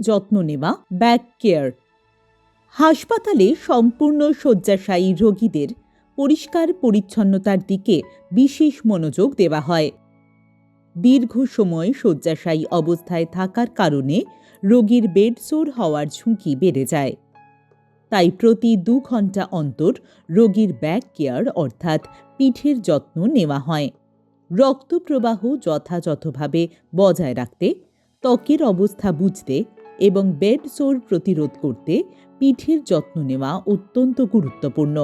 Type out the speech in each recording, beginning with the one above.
যত্ন নেওয়া back care হাসপাতালে সম্পূর্ণ শয্যাশায়ী রোগীদের পরিষ্কার পরিচ্ছন্নতার দিকে বিশেষ মনোযোগ দেওয়া হয়। দীর্ঘ সময় শয্যাশায়ী অবস্থায় থাকার কারণে রোগীর বেডসোর হওয়ার ঝুঁকি বেড়ে যায়। তাই প্রতি দু ঘণ্টা অন্তর রোগীর ব্যাক কেয়ার অর্থাৎ পিঠের যত্ন নেওয়া হয়। রক্ত প্রবাহ যথাযথভাবে বজায় রাখতে ত্বকের অবস্থা বুঝতে এবং বেড সোর প্রতিরোধ করতে পিঠের যত্ন নেওয়া অত্যন্ত গুরুত্বপূর্ণ।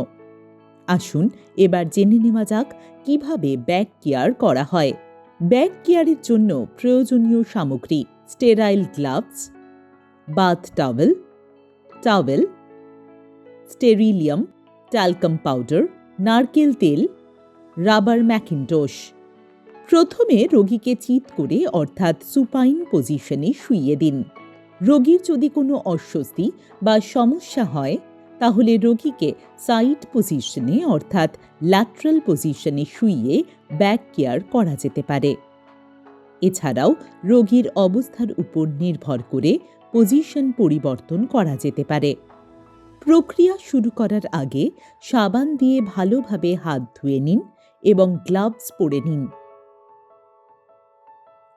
আসুন এবার জেনে নেওয়া যাক কীভাবে ব্যাক কেয়ার করা হয়। ব্যাক কেয়ারের জন্য প্রয়োজনীয় সামগ্রী sterile gloves, bath towel towel, Sterillium, talcum powder, নারকেল তেল, রাবার ম্যাকিনটোশ প্রথমে রোগীকে চিৎ করে অর্থাৎ সুপাইন পজিশনে শুইয়ে দিন। রোগীর যদি কোনো অস্বস্তি বা সমস্যা হয়, তাহলে রোগীকে সাইড পজিশনে অর্থাৎ ল্যাট্রাল পজিশনে শুইয়ে ব্যাক কেয়ার করা যেতে পারে। এছাড়াও রোগীর অবস্থার উপর নির্ভর করে পজিশন পরিবর্তন করা যেতে পারে। প্রক্রিয়া শুরু করার আগে সাবান দিয়ে ভালোভাবে হাত ধুয়ে নিন এবং গ্লাভস পরে নিন।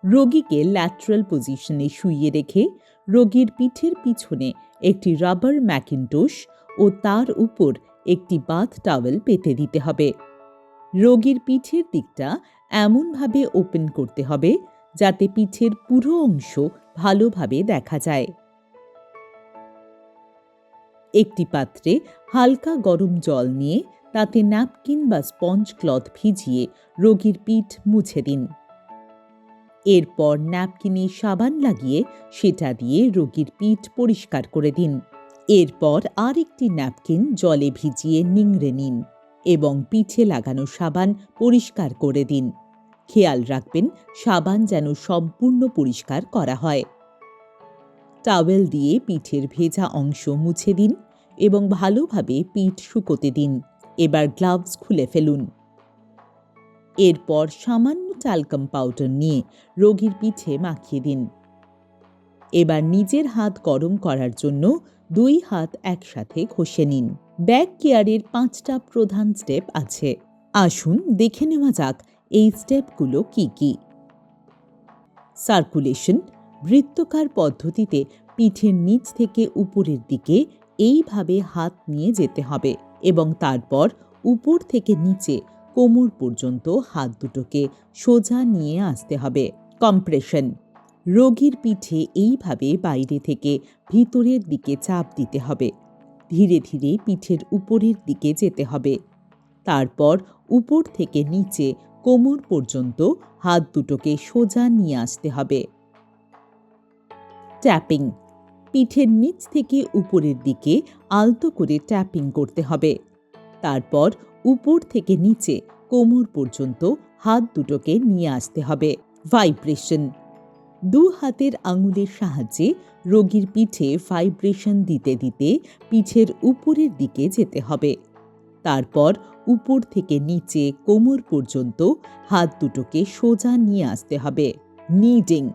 রোগীকে ল্যাট্রাল পজিশনে শুইয়ে রেখে রোগীর পিঠের পিছনে একটি রাবার ম্যাকিনটোশ ও তার উপর একটি বাথ টাওয়েল পেতে দিতে হবে। রোগীর পিঠের দিকটা এমনভাবে ওপেন করতে হবে যাতে পিঠের পুরো অংশ ভালোভাবে দেখা যায়। একটি পাত্রে হালকা গরম জল নিয়ে তাতে ন্যাপকিন বা স্পঞ্জ ক্লথ ভিজিয়ে রোগীর পিঠ মুছে দিন। এরপর ন্যাপকিনে সাবান লাগিয়ে সেটা দিয়ে রোগীর পিঠ পরিষ্কার করে দিন। এরপর আরেকটি ন্যাপকিন জলে ভিজিয়ে নিংড়ে নিন এবং পিঠে লাগানো সাবান পরিষ্কার করে দিন। খেয়াল রাখবেন, সাবান যেন সম্পূর্ণ পরিষ্কার করা হয়। টাওয়েল দিয়ে পিঠের ভেজা অংশ মুছে দিন এবং ভালোভাবে পিঠ শুকোতে দিন। এবার গ্লাভস খুলে ফেলুন। এরপর সামান্য টালকাম পাউডার নিয়ে রোগীর পিঠে মাখিয়ে দিন। এবার নিজের হাত গরম করার জন্য দুই হাত একসাথে ঘষে নিন। ব্যাক কেয়ারের পাঁচটা প্রধান স্টেপ আছে। আসুন দেখে নেওয়া যাক এই স্টেপগুলো কি কি। সার্কুলেশন বৃত্তকার পদ্ধতিতে পিঠের নিচ থেকে উপরের দিকে এইভাবে হাত নিয়ে যেতে হবে এবং তারপর উপর থেকে নিচে কোমর পর্যন্ত হাত দুটোকে সোজা নিয়ে আসতে হবে। কম্প্রেশন। রোগীর পিঠে এইভাবে বাইরে থেকে ভিতরের দিকে চাপ দিতে হবে। ধীরে ধীরে পিঠের উপরের দিকে যেতে হবে। তারপর উপর থেকে নিচে কোমর পর্যন্ত হাত দুটোকে সোজা নিয়ে আসতে হবে। ট্যাপিং। পিঠের নিচ থেকে উপরের দিকে আলতো করে ট্যাপিং করতে হবে। তারপর উপর থেকে নিচে কোমর পর্যন্ত হাত দুটোকে নিয়ে আসতে হবে। ভাইব্রেশন দু হাতের আঙুলের সাহায্যে রোগীর পিঠে ভাইব্রেশন দিতে দিতে পিঠের উপরের দিকে যেতে হবে। তারপর উপর থেকে নিচে কোমর পর্যন্ত হাত দুটোকে সোজা নিয়ে আসতে হবে। নিডিং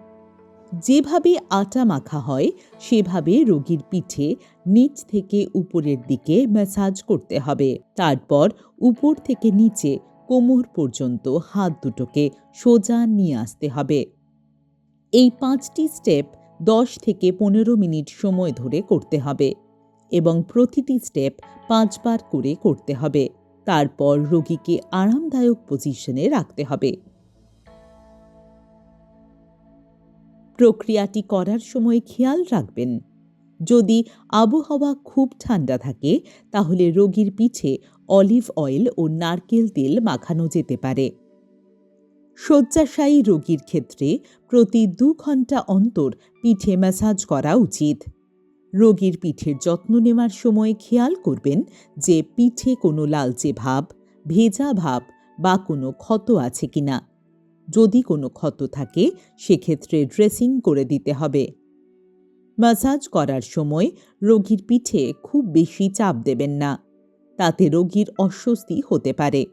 যেভাবে আটা মাখা হয়, সেভাবে রোগীর পিঠে নিচ থেকে উপরের দিকে ম্যাসাজ করতে হবে। তারপর উপর থেকে নিচে কোমর পর্যন্ত হাত দুটোকে সোজা নিয়ে আসতে হবে। এই পাঁচটি স্টেপ দশ থেকে পনেরো মিনিট সময় ধরে করতে হবে এবং প্রতিটি স্টেপ পাঁচবার করে করতে হবে। তারপর রোগীকে আরামদায়ক পজিশনে রাখতে হবে। প্রক্রিয়াটি করার সময় খেয়াল রাখবেন। যদি আবহাওয়া খুব ঠান্ডা থাকে, তাহলে রোগীর পিঠে অলিভ অয়েল ও নারকেল তেল মাখানো যেতে পারে। শয্যাশায়ী রোগীর ক্ষেত্রে প্রতি দু ঘণ্টা অন্তর পিঠে ম্যাসাজ করা উচিত। রোগীর পিঠের যত্ন নেওয়ার সময় খেয়াল করবেন যে পিঠে কোনো লালচে ভাব, ভেজা ভাব বা কোনো ক্ষত আছে কিনা। যদি কোনো ক্ষত থাকে, সেক্ষেত্রে ড্রেসিং করে দিতে হবে। ম্যাসাজ করার সময় রোগীর পিঠে খুব বেশি চাপ দেবেন না, তাতে রোগীর অস্বস্তি হতে পারে।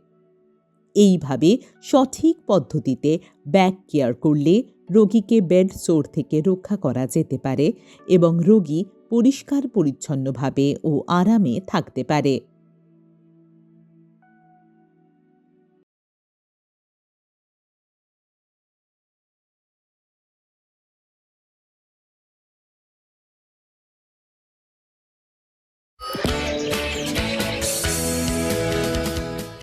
এইভাবে সঠিক পদ্ধতিতে ব্যাক কেয়ার করলে রোগীকে বেড সোর থেকে রক্ষা করা যেতে পারে এবং রোগী পরিষ্কার পরিচ্ছন্নভাবে ও আরামে থাকতে পারে।